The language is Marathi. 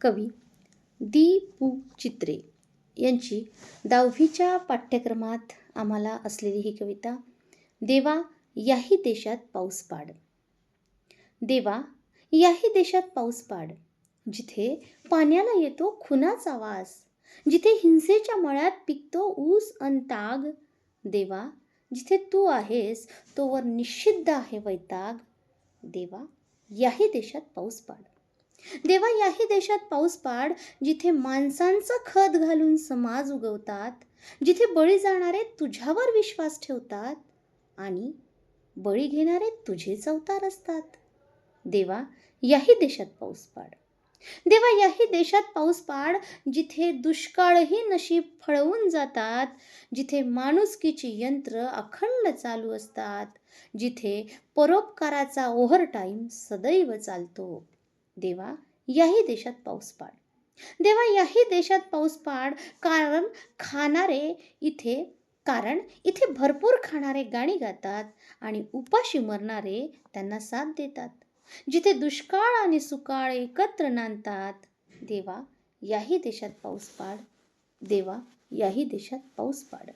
कवी दी पू. चित्रे यांची दहावीच्या पाठ्यक्रमात आम्हाला असलेली ही कविता देवा याही देशात पाऊस पाड. देवा याही देशात पाऊस पाड. जिथे पाण्याला येतो खुनाचा वास जिथे हिंसेच्या मळ्यात पिकतो ऊस अन ताग. देवा जिथे तू आहेस तोवर निषिद्ध आहे वैताग. देवा याही देशात पाऊस पाड. देवा याही देशात पाऊस पाड जिथे माणसांचं खत घालून समाज उगवतात जिथे बळी जाणारे तुझ्यावर विश्वास ठेवतात आणि बळी घेणारे तुझेच अवतार असतात. देवा याही देशात पाऊस पाड. देवा याही देशात पाऊस पाड जिथे दुष्काळही नशीब फळवून जातात जिथे माणुसकीची यंत्र अखंड चालू असतात जिथे परोपकाराचा ओव्हरटाईम सदैव चालतो. देवा याही देशात पाऊस पाड. देवा याही देशात पाऊस पाड कारण खाणारे इथे कारण इथे भरपूर खाणारे गाणी गातात आणि उपाशी मरणारे त्यांना साथ देतात. जिथे दुष्काळ आणि सुकाळ एकत्र नांदतात देवा याही देशात पाऊस पाड. देवा याही देशात पाऊस पाड.